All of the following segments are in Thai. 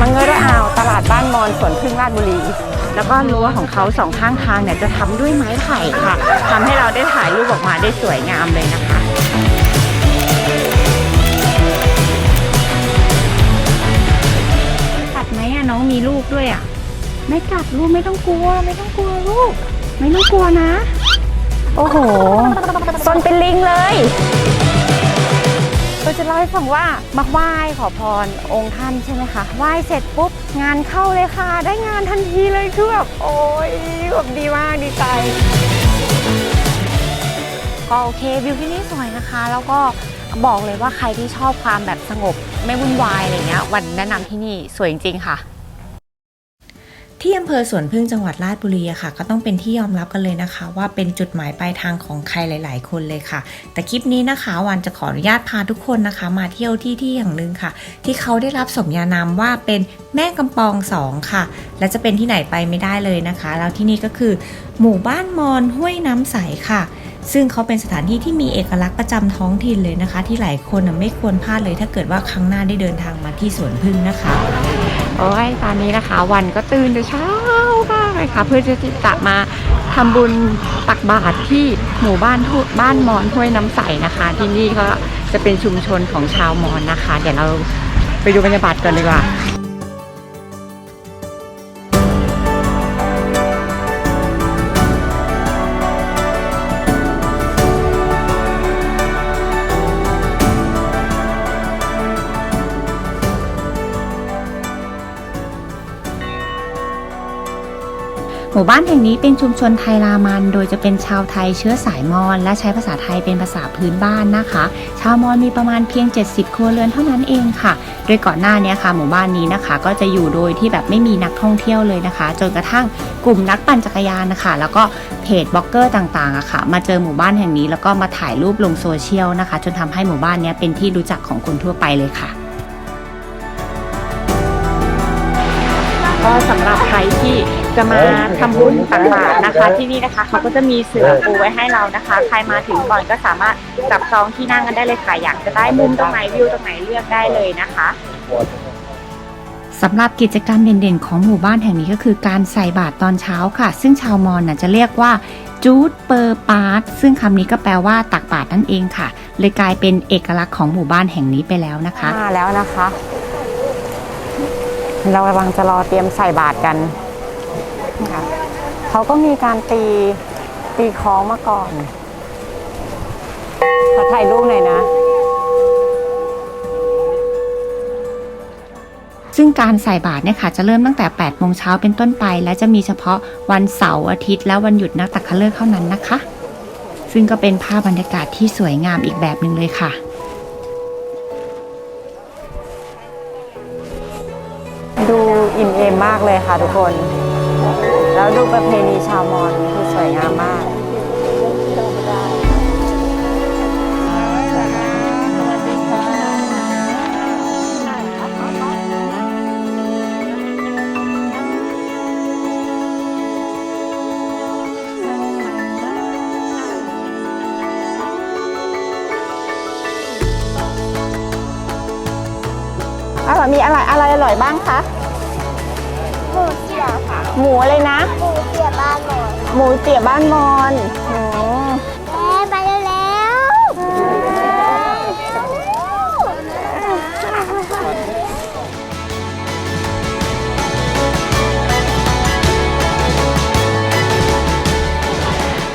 มังเงอระอาวตลาดบ้านมอนสวนพึ่งราชบุรี แล้วก็รั้วของเขาสองข้างทางเนี่ยจะทำด้วยไม้ไผ่ค่ะทำให้เราได้ถ่ายรูปออกมาได้สวยงามเลยนะคะกัดไหมอะน้องมีลูกด้วยอะไม่กัดลูกไม่ต้องกลัว ไม่ต้องกลัวลูก ไม่ต้องกลัวนะ โอ้โหซนเป็นลิงเลย เราจะเล่าให้ฟังว่ามาไหว้ขอพรองค์ท่านใช่ไหมคะไหว้เสร็จปุ๊บงานเข้าเลยค่ะ ได้งานทันทีเลยคือแบบโอ้ยแบบดีมากดีใจก็โอเควิวที่นี่สวยนะคะ แล้วก็บอกเลยว่าใครที่ชอบความแบบสงบไม่วุ่นวายอะไรเงี้ยวันแนะนำที่นี่สวยจริงๆค่ะ ที่อำเภอสวนพึ่งจังหวัดราชบุรีค่ะ ก็ต้องเป็นที่ยอมรับกันเลยนะคะ ว่าเป็นจุดหมายปลายทางของใครหลาย ๆ คนเลยค่ะ แต่คลิปนี้นะคะวันจะขออนุญาตพาทุกคนนะคะ มาเที่ยวที่ที่อย่างหนึ่งค่ะ ที่เขาได้รับสมญานามว่าเป็นแม่กำปองสองค่ะ และจะเป็นที่ไหนไปไม่ได้เลยนะคะ แล้วที่นี่ก็คือ หมู่บ้านมอนห้วยน้ำใสค่ะ ซึ่งเขาเป็นสถานที่ที่มีเอกลักษณ์ประจำท้องถิ่นเลยนะคะ ที่หลายคนไม่ควรพลาดเลย ถ้าเกิดว่าครั้งหน้าได้เดินทางมาที่สวนพึ่งนะคะ โอ้ยตอนนี้นะคะ วันก็ตื่นแต่เช้ามากเลยค่ะ เพื่อจะจะมาทำบุญตักบาตรที่หมู่บ้านทุบ้านมอนห้วยน้ำใสนะคะ ที่นี่ก็จะเป็นชุมชนของชาวมอญนะคะ เดี๋ยวเราไปดูบรรยากาศกันดีกว่า มู่บ้านแห่งนี้เป็นชุมชนไทยรามัน โดยจะเป็นชาวไทยเชื้อสายมอญและใช้ภาษาไทยเป็นภาษาพื้นบ้านนะคะ ชาวมอญมีประมาณเพียง 70 ครัวเรือนเท่านั้นเองค่ะ โดยก่อนหน้านี้ค่ะหมู่บ้านนี้นะคะ ก็จะอยู่โดยที่แบบไม่มีนักท่องเที่ยวเลยนะคะ จนกระทั่งกลุ่มนักปั่นจักรยานนะคะ แล้วก็เพจบล็อกเกอร์ต่างๆอะค่ะ มาเจอหมู่บ้านแห่งนี้แล้วก็มาถ่ายรูปลงโซเชียลนะคะ จนทำให้หมู่บ้านนี้เป็นที่รู้จักของคนทั่วไปเลยค่ะก็สำหรับใครที่ จะมาทำบุญตักบาตรนะคะ ที่นี่นะคะเขาก็จะมีเสือปูไว้ให้เรานะคะ ใครมาถึงก่อนก็สามารถจับจองที่นั่งกันได้เลยค่ะอยากจะได้มุมตรงไหนวิวตรงไหนเลือกได้เลยนะคะสำหรับกิจกรรมเด่นๆ ของหมู่บ้านแห่งนี้ก็คือการใส่บาตรตอนเช้าค่ะ ซึ่งชาวมอญน่ะจะเรียกว่าจูดเปอร์ปาร์ตซึ่งคำนี้ก็แปลว่าตักบาตรนั่นเองค่ะ เลยกลายเป็นเอกลักษณ์ของหมู่บ้านแห่งนี้ไปแล้วนะคะมาแล้วนะคะ เรากำลังจะรอเตรียมใส่บาตรกันนะ คะเขาก็มีการตีตีคล้องมาก่อน ขอถ่ายรูปหน่อยนะ ซึ่งการใส่บาตรเนี่ยค่ะ จะเริ่มตั้งแต่ 8 โมงเช้าเป็นต้นไป และจะมีเฉพาะวันเสาร์อาทิตย์ และวันหยุดนักตักขฤกษ์เท่านั้นนะคะ ซึ่งก็เป็นภาพบรรยากาศที่สวยงามอีกแบบหนึ่งเลยค่ะดูอิ่มเอมมากเลยค่ะทุกคน แล้วดูประเพณีชาวมอญคือสวยงามมากอร่อยมีอะไรอะไรอร่อยบ้างคะหมูเสียค่ะ หมูอะไรนะ หมูเสียบ้านหมดหมูเตี๋ยบ้านมอนโอ้แม่ไปเร็ว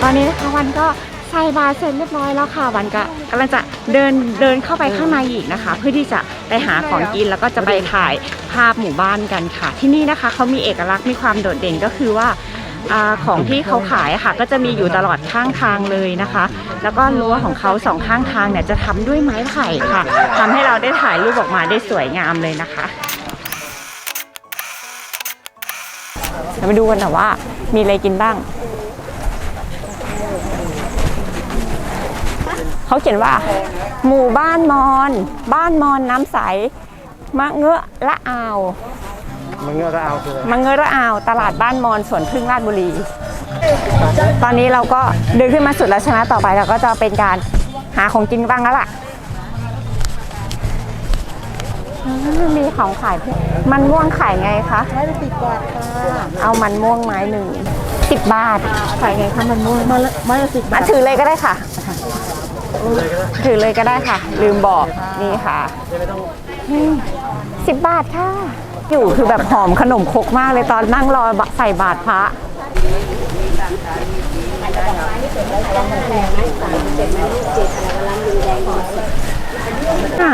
ตอนนี้นะคะวันก็ใส่บาตรเสร็จเรียบร้อยแล้วค่ะวันก็กำลังจะเดินเดินเข้าไปข้างในอีกนะคะ เพื่อที่จะไปหาของกินแล้วก็จะไปถ่ายภาพหมู่บ้านกันค่ะ ที่นี่นะคะเขามีเอกลักษณ์มีความโดดเด่นก็คือว่าอาของที่เขาขายอะค่ะ ก็จะมีอยู่ตลอดข้างทางเลยนะคะ แล้วก็รั้วของเขาสองข้างทางเนี่ยจะทำด้วยไม้ไผ่ค่ะทำให้เราได้ถ่ายรูปออกมาได้สวยงามเลยนะคะเดี๋ยวมาดูกันแต่ว่ามีอะไรกินบ้าง เขาเขียนว่า หมู่บ้านมอน บ้านมอนน้ำใสมะเงอะละอาวมันเงี้ยก็เอาคือมะเงอะละอาว ตลาดบ้านมอนสวนพึ่งราชบุรี ตอนนี้เราก็เดินขึ้นมาสุดแล้วใช่ไหมต่อไปเราก็จะเป็นการหาของกินบ้างแล้วล่ะมีของขายเพียบมันม่วงขายไงคะไม้ละสิบบาทค่ะเอามันม่วงไม้หนึ่งสิบบาทขายไงคะมันม่วงไม้ละไม้ละสิบบาทถือเลยก็ได้ค่ะ ถือเลยก็ได้ค่ะ ลืมบอกนี่ค่ะนี่สิบบาทค่ะ อยู่คือแบบหอมขนมครกมากเลยตอนนั่งรอใส่บาทพระอะ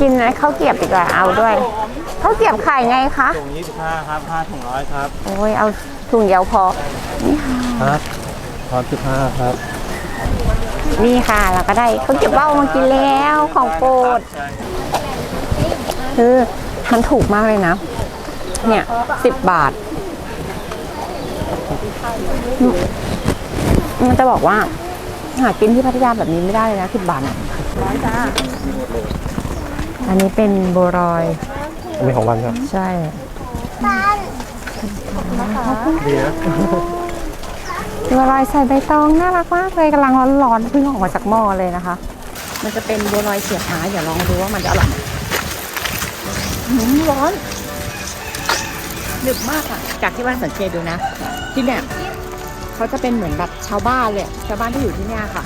กินข้าวเกรียบดีกว่าเอาด้วยข้าวเกรียบขายไงคะถุง25ครับ5ถุงร้อยครับ โอ้ยเอาถุงเดียวพอครับพร้อม15ครับ นี่ค่ะเราก็ได้ข้าวเกรียบเบ้ามากินแล้วของโปรดคือมันถูกมากเลยนะ เนี่ยสิบบาท มันจะบอกว่า หากินที่พัทยาแบบนี้ไม่ได้เลยนะสิบบาทอะอันนี้เป็นบัวรอยอันนี้ของวันครับ ใช่ดีนะ บัวลอยใส่ใบตองน่ารักมากเลยกำลังร้อนๆเพิ่งออกมาจากหม้อเลยนะคะ มันจะเป็นบัวลอยเสียบไม้เดี๋ยวลองดูว่ามันจะอร่อยหมหืมร้อนหนึบมากอะจากที่ว่านสังเกตดูนะ ที่เนี่ยเขาจะเป็นเหมือนแบบชาวบ้านเลยชาวบ้านที่อยู่ที่เนี่ยค่ะ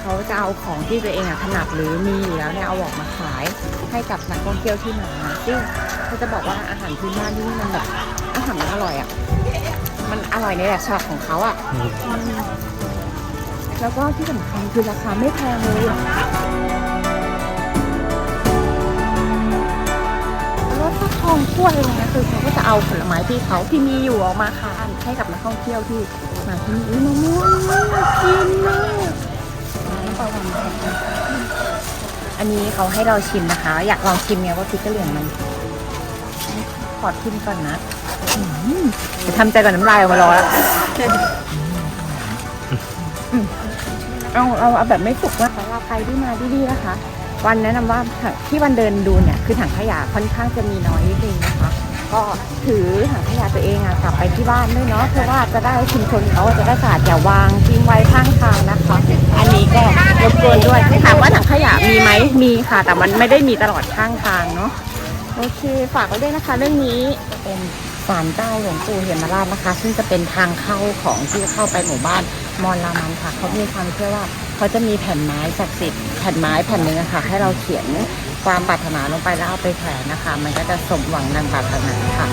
เขาจะเอาของที่ตัวเองอะถนัดหรือมีอยู่แล้วเนี่ยเอาออกมาขายให้กับนักท่องเที่ยวที่มาซึ่งเขาจะบอกว่าอาหารพื้นบ้านที่นี่มันแบบอาหารมันอร่อยอะ มันอร่อยในแบบฉบับของเขาอะแล้วก็ที่สำคัญคือราคาไม่แพงเลยอะแล้วถ้าทองถ้วยอะไรเงี้ยคือเขาก็จะเอาผลไม้ที่เขาที่มีอยู่เออกมาขายให้กับนักท่องเที่ยวที่มาที่นี่อุ๊ยมะม่วงน่ากินมากอันนี้เขาให้เราชิมนะคะ อยากลองชิมเนี่ยว่าพริกกะเหรี่ยงมันขอชิมก่อนนะอืม จะทำใจก่อนน้ำลายออกมารอแล้วเอาเอาเอาแบบไม่สุกว่าสำหรับใครที่มาที่นี่นะคะ วันแนะนำว่าที่วันเดินดูเนี่ยคือถังขยะค่อนข้างจะมีน้อยนิดนึงนะคะ ก็ถือถังขยะตัวเองอะกลับไปที่บ้านด้วยเนาะเพราะว่าจะได้ชุมชนเขาจะได้สะอาดอย่าวางทิ้งไว้ข้างทางนะคะ อันนี้ก็รบกวนด้วยถามว่าถังขยะมีไหมมีค่ะ แต่มันไม่ได้มีตลอดข้างทางเนาะโอเค ฝากไว้ด้วยนะคะ เรื่องนี้เป็น ศาลเจ้าหลวงปู่เหมราชนะคะ ซึ่งจะเป็นทางเข้าของที่จะเข้าไปหมู่บ้านมอญรามันค่ะเขามีความเชื่อว่าเขาจะมีแผ่นไม้ศักดิ์สิทธิ์แผ่นไม้แผ่นหนึ่งอะค่ะ ให้เราเขียนความปรารถนาลงไปแล้วเอาไปแขวนนะคะ มันก็จะสมหวังดังปรารถนาค่ะ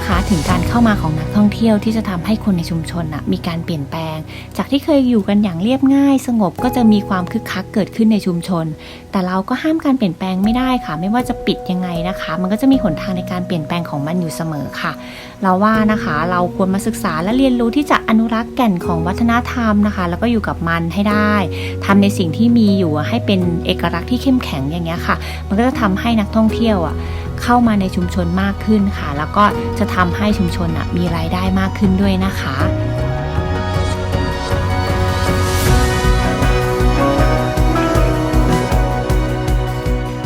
นะคะถึงการเข้ามาของนักท่องเที่ยวที่จะทำให้คนในชุมชนนะมีการเปลี่ยนแปลง จากที่เคยอยู่กันอย่างเรียบง่าย สงบก็จะมีความคึกคักเกิดขึ้นในชุมชน แต่เราก็ห้ามการเปลี่ยนแปลงไม่ได้ค่ะ ไม่ว่าจะปิดยังไงนะคะ มันก็จะมีหนทางในการเปลี่ยนแปลงของมันอยู่เสมอค่ะ เราว่านะคะเราควรมาศึกษาและเรียนรู้ที่จะอนุรักษ์แก่นของวัฒนธรรมนะคะ แล้วก็อยู่กับมันให้ได้ทำในสิ่งที่มีอยู่ให้เป็นเอกลักษณ์ที่เข้มแข็งอย่างเงี้ยค่ะ มันก็จะทำให้นักท่องเที่ยวอะ เข้ามาในชุมชนมากขึ้นค่ะ แล้วก็จะทำให้ชุมชนมีรายได้มากขึ้นด้วยนะคะ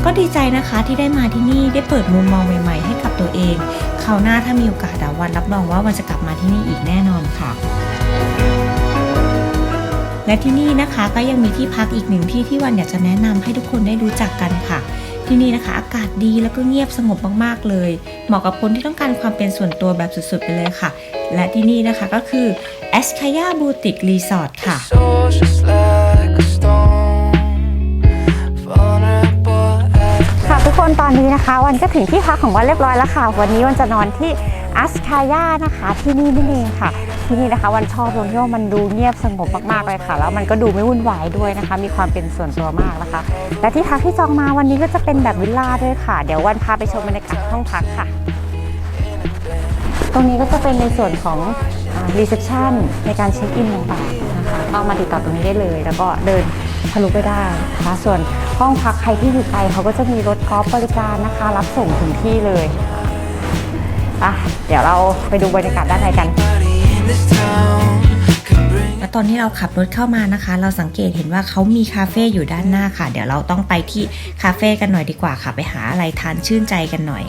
ก็ดีใจนะคะที่ได้มาที่นี่ได้เปิดมุมมองใหม่ๆ ให้กับตัวเองคราวหน้าถ้ามีโอกาสอะวันรับรองว่าวันจะกลับมาที่นี่อีกแน่นอนค่ะ และที่นี่นะคะก็ยังมีที่พักอีกหนึ่งที่ที่วันอยากจะแนะนำให้ทุกคนได้รู้จักกันค่ะ ที่นี่นะคะ อากาศดีแล้วก็เงียบสงบมากๆเลย เหมาะกับคนที่ต้องการความเป็นส่วนตัวแบบสุดๆ ไปเลยค่ะ และที่นี่นะคะก็คือ a s k a y a Boutique Resort ค่ะ กคนตอนนี้นะคะ วันก็ถึงที่พักของวันเรียบร้อยแล้วค่ะ วันนี้วันจะนอนที่อัสคายานะคะที่นี่นี่เองค่ะ ที่นี่นะคะวันชอบตรงที่ว่ามันดูเงียบสงบมากๆเลยค่ะ แล้วมันก็ดูไม่วุ่นวายด้วยนะคะ มีความเป็นส่วนตัวมากนะคะ และที่พักที่จองมาวันนี้ก็จะเป็นแบบวิลล่าด้วยค่ะ เดี๋ยววันพาไปชมบรรยากาศห้องพักค่ะ ตรงนี้ก็จะเป็นในส่วนของรีเซพชันในการเช็คอินต่างๆนะคะก็มาติดต่อตรงนี้ได้เลย แล้วก็เดิน ทะลุไปได้นะคะส่วนห้องพักใครที่อยู่ไกลเขาก็จะมีรถกอล์ฟบริการนะคะ รับส่งถึงที่เลยอะเดี๋ยวเราไปดูบรรยากาศด้านในกันและตอนที่เราขับรถเข้ามานะคะ เราสังเกตเห็นว่าเขามีคาเฟ่อยู่ด้านหน้าค่ะ เดี๋ยวเราต้องไปที่คาเฟ่กันหน่อยดีกว่าค่ะ ไปหาอะไรทานชื่นใจกันหน่อย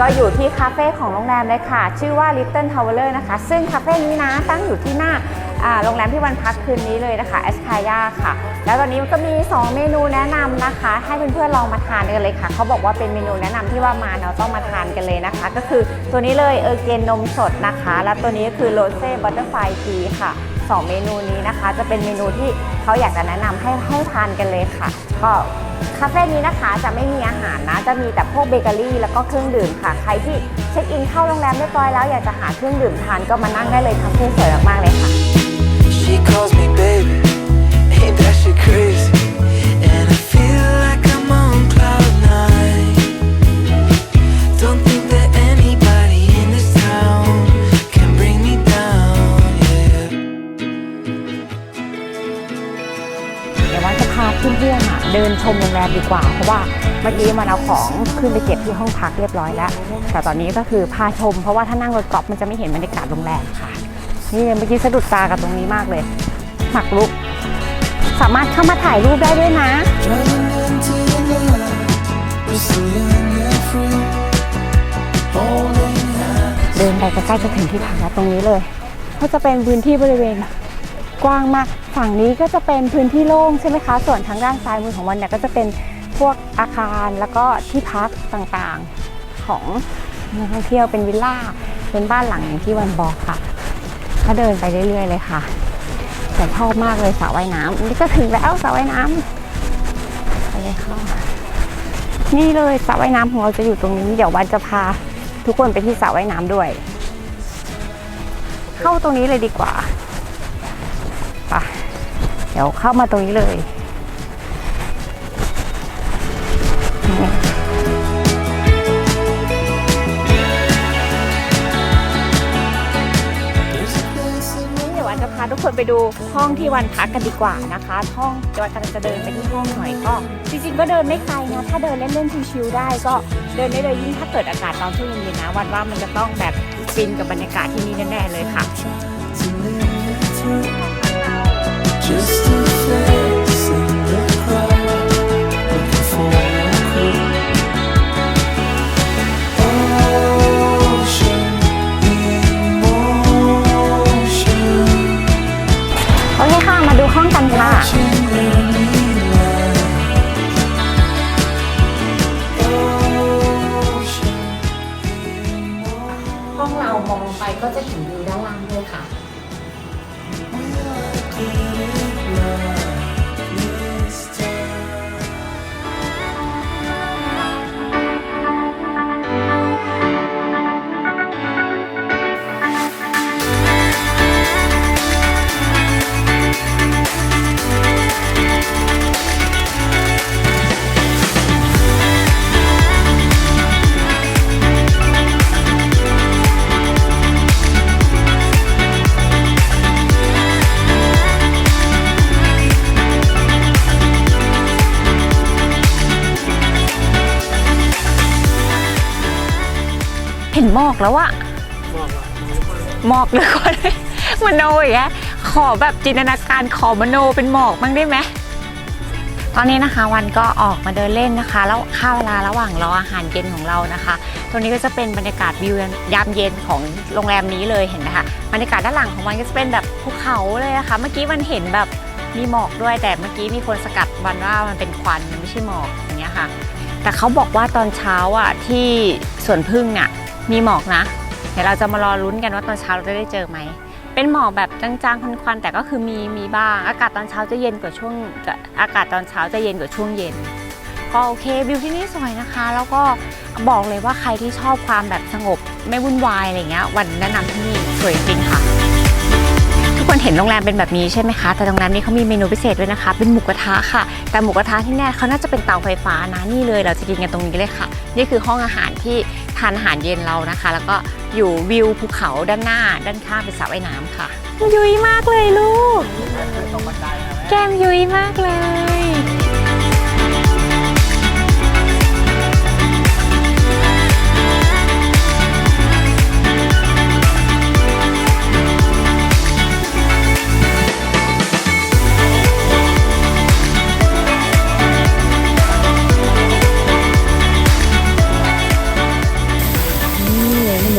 ก็อยู่ที่คาเฟ่ของโรงแรมเลยค่ะ ชื่อว่า Little Tower นะคะ ซึ่งคาเฟ่นี้นะตั้งอยู่ที่หน้าโรงแรมที่วันพักคืนนี้เลยนะคะ e s c a y a ค่ะ แล้วตอนนี้ก็มี 2 เมนูแนะนำนะคะ ให้เพื่อนๆลองมาทานกันเลยค่ะ เขาบอกว่าเป็นเมนูแนะนำที่ว่ามาเราต้องมาทานกันเลยนะคะ ก็คือตัวนี้เลยเออร์เกนนมสดนะคะ แล้วตัวนี้ก็คือโรเซ่บัตเตอร์ไฟทีค่ะ 2 เมนูนี้นะคะ จะเป็นเมนูที่เขาอยากจะแนะนำให้ให้ทานกันเลยค่ะ ก็คาเฟ่นี้นะคะจะไม่มีอาหารนะ จะมีแต่พวกเบเกอรี่แล้วก็เครื่องดื่มค่ะ ใครที่เช็คอินเข้าโรงแรมเรียบร้อยแล้วอยากจะหาเครื่องดื่มทานก็มานั่งได้เลยคาเฟ่สวยมากๆเลยค่ะ She calls me baby, ain't that shit crazy? รงแรมดีกว่า เพราะว่าเมื่อกี้มันเอาของขึ้นไปเก็บที่ห้องพักเรียบร้อยแล้ว แต่ตอนนี้ก็คือพาชม เพราะว่าถ้านั่งรถกอล์ฟมันจะไม่เห็นบรรยากาศโรงแรมค่ะ นี่เมื่อกี้สะดุดตากับตรงนี้มากเลยหมักลุก สามารถเข้ามาถ่ายรูปได้ด้วยนะเดินไปใกล้ๆจะถึงที่พักแล้วตรงนี้เลย ก็จะเป็นพื้นที่บริเวณ กว้างมาก ฝั่งนี้ก็จะเป็นพื้นที่โล่งใช่ไหมคะ ส่วนทางด้านซ้ายมือของวันเนี่ยก็จะเป็นพวกอาคารแล้วก็ที่พักต่างๆของนักท่องเที่ยวเป็นวิลล่า เป็นบ้านหลังอย่างที่วันบอกค่ะ ก็เดินไปเรื่อยๆเลยค่ะแต่ชอบมากเลยสระว่ายน้ำนี่ก็ถึงแล้วสระว่ายน้ำไปเลยค่ะนี่เลยสระว่ายน้ำของเราจะอยู่ตรงนี้ เดี๋ยววันจะพาทุกคนไปที่สระว่ายน้ำด้วย เข้าตรงนี้เลยดีกว่า ไปเดี๋ยวเข้ามาตรงนี้เลยเดี๋ยววันจะพาทุกคนไปดูห้องที่วันพักกันดีกว่านะคะ ห้องวันกำลังจะเดินไปที่ห้องหน่อยก็จริงๆก็เดินไม่ไกลนะถ้าเดินเล่นๆชิวๆได้ก็เดินได้เลยยิ่งถ้าเกิดอากาศตอนช่วงเย็นๆนะวันว่ามันจะต้องแบบฟินกับบรรยากาศที่นี่แน่ๆเลยค่ะ Just อกแล้วอะหมอกเลยก่อนมโนอย่างเงี้ยขอแบบจินตนาการขอมโนเป็นหมอกบ้างได้ไหมตอนนี้นะคะวันก็ออกมาเดินเล่นนะคะ แล้วค่าเวลาระหว่างรออาหารเย็นของเรานะคะตรงนี้ก็จะเป็นบรรยากาศวิวยามเย็นของโรงแรมนี้เลยเห็นนะคะบรรยากาศด้านหลังของวันก็จะเป็นแบบภูเขาเลยนะคะ เมื่อกี้วันเห็นแบบมีหมอกด้วยแต่เมื่อกี้มีคนสกัดวันว่ามันเป็นควันมันไม่ใช่หมอกอย่างเงี้ยค่ะ แต่เขาบอกว่าตอนเช้าอะที่สวนพึ่งอะ มีหมอกนะ เดี๋ยวเราจะมารอลุ้นกันว่าตอนเช้าเราจะได้เจอไหม เป็นหมอกแบบจางๆควันๆแต่ก็คือมีมีบ้าง อากาศตอนเช้าจะเย็นกว่าช่วงอากาศตอนเช้าจะเย็นกว่าช่วงเย็นก็โอเควิวที่นี่สวยนะคะ แล้วก็บอกเลยว่าใครที่ชอบความแบบสงบ ไม่วุ่นวายอะไรเงี้ยวันแนะนำที่นี่สวยจริงค่ะ ทุกคนเห็นโรงแรมเป็นแบบนี้ใช่ไหมคะ แต่โรงแรมนี้เขามีเมนูพิเศษด้วยนะคะ เป็นหมูกระทะค่ะ แต่หมูกระทะที่แน่เขาน่าจะเป็นเตาไฟฟ้านะ นี่เลย เราจะกินกันตรงนี้เลยค่ะ นี่คือห้องอาหารที่ทานอาหารเย็นเรานะคะ แล้วก็อยู่วิวภูเขาด้านหน้า ด้านข้างเป็นสระว่ายน้ำค่ะ ยุ้ยมากเลยลูก แก้มยุ้ยมากเลย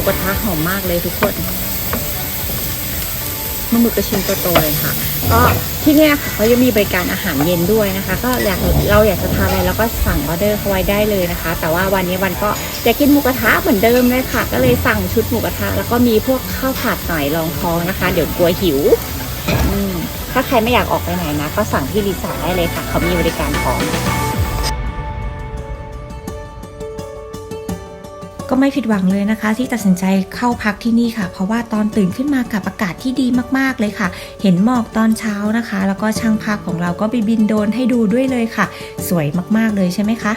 กระทะหอมมากเลยทุกคนปลาหมึกกระชินโตๆเลยค่ะ ก็ที่เนี่ยค่ะเขาจะมีบริการอาหารเย็นด้วยนะคะ ก็อยากเราอยากจะทานอะไรเราก็สั่งออเดอร์เขาไว้ได้เลยนะคะ แต่ว่าวันนี้วันก็อยากกินหมูกระทะเหมือนเดิมเลยค่ะ ก็เลยสั่งชุดหมูกระทะแล้วก็มีพวกข้าวผัดหน่อยรองท้องนะคะ เดี๋ยวกลัวหิวถ้าใครไม่อยากออกไปไหนนะ ก็สั่งที่รีสอร์ทได้เลยค่ะ เขามีบริการพร้อม ก็ไม่ผิดหวังเลยนะคะ ที่ตัดสินใจเข้าพักที่นี่ค่ะ เพราะว่าตอนตื่นขึ้นมากับอากาศที่ดีมากๆเลยค่ะ เห็นหมอกตอนเช้านะคะ แล้วก็ช่างภาพของเราก็ไปบินโดนให้ดูด้วยเลยค่ะ สวยมากๆเลยใช่ไหมคะ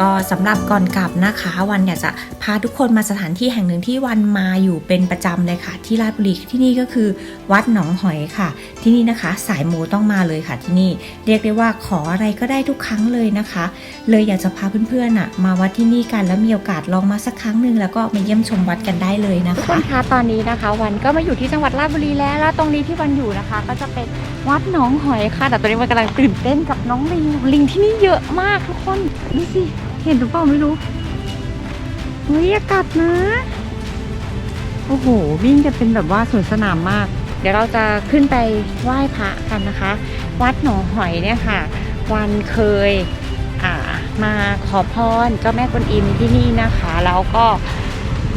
ก็สำหรับก่อนกลับนะคะ วันอยากจะพาทุกคนมาสถานที่แห่งหนึ่งที่วันมาอยู่เป็นประจำเลยค่ะ ที่ราชบุรีที่นี่ก็คือวัดหนองหอยค่ะ ที่นี่นะคะ สายมูต้องมาเลยค่ะที่นี่เรียกได้ว่าขออะไรก็ได้ทุกครั้งเลยนะคะ เลยอยากจะพาเพื่อนๆน่ะมาวัดที่นี่กันแล้วมีโอกาสลองมาสักครั้งหนึ่งแล้วก็มาเยี่ยมชมวัดกันได้เลยนะคะทุกคนคะตอนนี้นะคะ วันก็มาอยู่ที่จังหวัดราชบุรีแล้วแล้วตรงนี้ที่วันอยู่นะคะ ก็จะเป็นวัดหนองหอยค่ะ แต่ตอนนี้วันกำลังตื่นเต้นกับน้องลิงลิงที่นี่เยอะมากทุกคนดูสิ เห็นหรือเปล่าไม่รู้เฮ้ยอากาศนะ โอ้โห วิ่งกันเป็นแบบว่าสวนสนามมาก เดี๋ยวเราจะขึ้นไปไหว้พระกันนะคะ วัดหนองหอยเนี่ยค่ะ วันเคยมาขอพรเจ้าแม่กวนอิมที่นี่นะคะ แล้วก็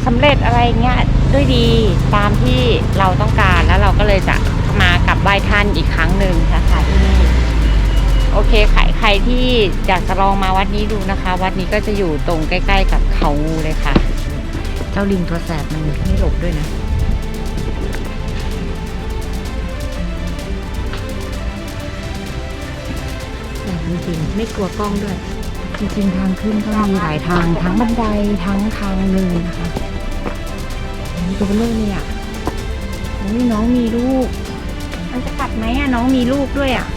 สำเร็จอะไรเงี้ยด้วยดีตามที่เราต้องการแล้วเราก็เลยจะมากลับไหว้ท่านอีกครั้งหนึ่งนะคะที่นี่โอเคใคร ใครที่อยากจะลองมาวัดนี้ดูนะคะ วัดนี้ก็จะอยู่ตรงใกล้ ๆ กับเขางูเลยค่ะ เจ้าลิงตัวแสบมันไม่หลบด้วยนะแต่จริงๆไม่กลัวกล้องด้วย จริงๆทางขึ้นก็มีหลายทางทั้งบันไดทั้งทางเนินนะคะโอ้ยตัวเบลอเลยอะโอ้ยน้องมีลูก มันจะกัดไหมอะน้องมีลูกด้วยอะ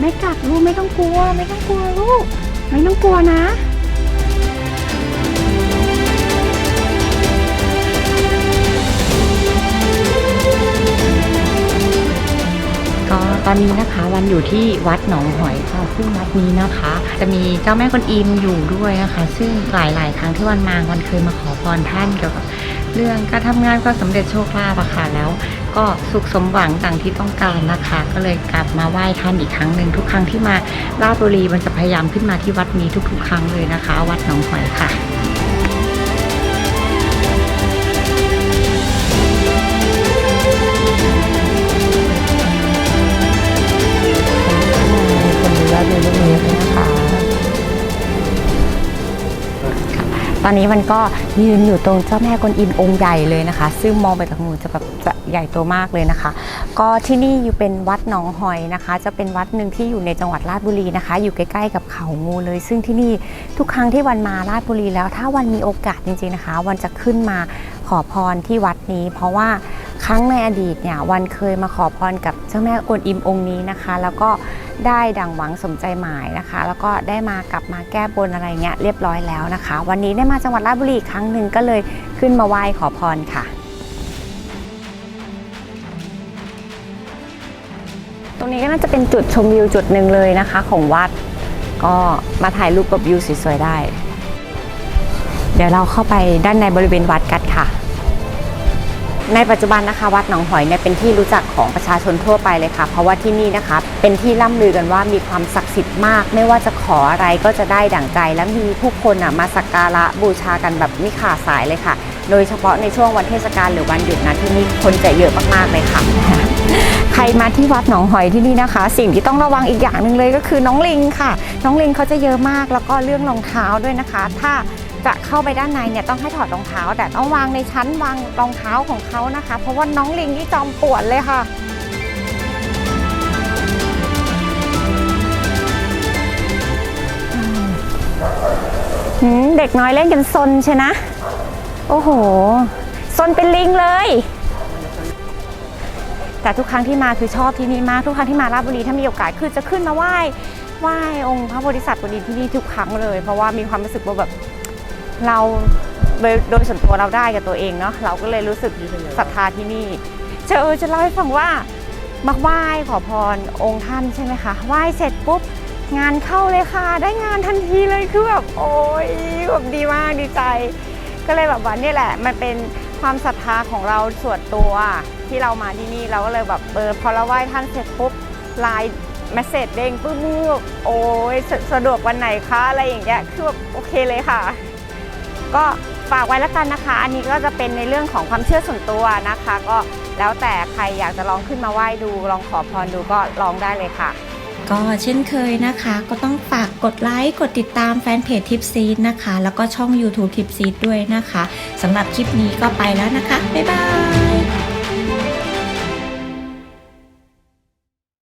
ไม่กัดลูกไม่ต้องกลัว ไม่ต้องกลัวลูก ไม่ต้องกลัวนะก็ตอนนี้นะคะวันอยู่ที่วัดหนองหอยค่ะซึ่งวัดนี้นะคะ จะมีเจ้าแม่กวนอิมอยู่ด้วยนะคะ ซึ่งหลายๆ ครั้งที่วันมาวันเคยมาขอพรท่านเกี่ยวกับเรื่องการทำงานก็สำเร็จโชคลาภอะค่ะแล้ว ก็สุขสมหวังดังที่ต้องการนะคะ ก็เลยกลับมาไหว้ท่านอีกครั้งหนึ่งทุกครั้งที่มาราชบุรีมันจะพยายามขึ้นมาที่วัดนี้ทุกๆ ครั้งเลยนะคะ วัดหนองหอยค่ะ ตอนนี้มันก็ยืนอยู่ตรงเจ้าแม่กวนอิมองค์ใหญ่เลยนะคะ ซึ่งมองไปจากงูจะแบบจะใหญ่โตมากเลยนะคะ ก็ที่นี่อยู่เป็นวัดหนองหอยนะคะ จะเป็นวัดหนึ่งที่อยู่ในจังหวัดราชบุรีนะคะ อยู่ใกล้ๆกับเขางูเลย ซึ่งที่นี่ทุกครั้งที่วันมาราชบุรีแล้ว ถ้าวันมีโอกาสจริงๆนะคะ วันจะขึ้นมาขอพรที่วัดนี้ เพราะว่า ครั้งในอดีตเนี่ยวันเคยมาขอพรกับเจ้าแม่กวนอิมองค์นี้นะคะ แล้วก็ได้ดังหวังสมใจหมายนะคะ แล้วก็ได้มากลับมาแก้บนอะไรเงี้ยเรียบร้อยแล้วนะคะ วันนี้ได้มาจังหวัดราชบุรีอีกครั้งหนึ่งก็เลยขึ้นมาไหว้ขอพรค่ะ ตรงนี้ก็น่าจะเป็นจุดชมวิวจุดหนึ่งเลยนะคะ ของวัดก็มาถ่ายรูปกับวิวสวยๆได้ เดี๋ยวเราเข้าไปด้านในบริเวณวัดกันค่ะ ในปัจจุบันนะคะวัดหนองหอยเนี่ยเป็นที่รู้จักของประชาชนทั่วไปเลยค่ะ เพราะว่าที่นี่นะคะ เป็นที่ล่ำลือกันว่ามีความศักดิ์สิทธิ์มาก ไม่ว่าจะขออะไรก็จะได้ดั่งใจ และมีผู้คนอะมาสักการะบูชากันแบบไม่ขาดสายเลยค่ะ โดยเฉพาะในช่วงวันเทศกาลหรือวันหยุดนะที่นี่คนจะเยอะมากๆเลยค่ะ ใครมาที่วัดหนองหอยที่นี่นะคะ สิ่งที่ต้องระวังอีกอย่างหนึ่งเลยก็คือน้องลิงค่ะ น้องลิงเขาจะเยอะมากแล้วก็เรื่องรองเท้าด้วยนะคะ ถ้า จะเข้าไปด้านในเนี่ยต้องให้ถอดรองเท้า แต่ต้องวางในชั้นวางรองเท้าของเขานะคะ เพราะว่าน้องลิงนี่จอมปวนเลยค่ะเด็กน้อยเล่นกันซนใช่นะ โอ้โหซนเป็นลิงเลย แต่ทุกครั้งที่มาคือชอบที่นี่มากทุกครั้งที่มาราชบุรีถ้ามีโอกาสคือจะขึ้นมาไหว้ไหว้องค์พระโพธิสัตว์บดินทร์ที่นี่ทุกครั้งเลย เพราะว่ามีความรู้สึกว่าแบบ เราโดยส่วนตัวเราได้กับตัวเองเนาะเราก็เลยรู้สึกศรัทธาที่นี่เออจะเล่าให้ฟังว่ามาไหว้ขอพรองค์ท่านใช่ไหมคะไหว้เสร็จปุ๊บงานเข้าเลยค่ะ ได้งานทันทีเลยคือแบบโอ้ยแบบดีมากดีใจ ก็เลยแบบว่านี่แหละ มันเป็นความศรัทธาของเราส่วนตัวที่เรามาที่นี่เราก็เลยแบบเออพอเราไหว้ท่านเสร็จปุ๊บไลน์เมสเซจเด้งปุ๊บแบบโอ้ยสสะดวกวันไหนคะอะไรอย่างเงี้ยคือแบบโอเคเลยค่ะ ก็ฝากไว้แล้วกันนะคะ อันนี้ก็จะเป็นในเรื่องของความเชื่อส่วนตัวนะคะ ก็แล้วแต่ใครอยากจะลองขึ้นมาไหว้ดู ลองขอพรดูก็ลองได้เลยค่ะ ก็เช่นเคยนะคะ ก็ต้องฝากกดไลค์กดติดตามแฟนเพจทิปซีดนะคะ แล้วก็ช่อง YouTube ทิปซีดด้วยนะคะสำหรับคลิปนี้ก็ไปแล้วนะคะ บ๊ายบาย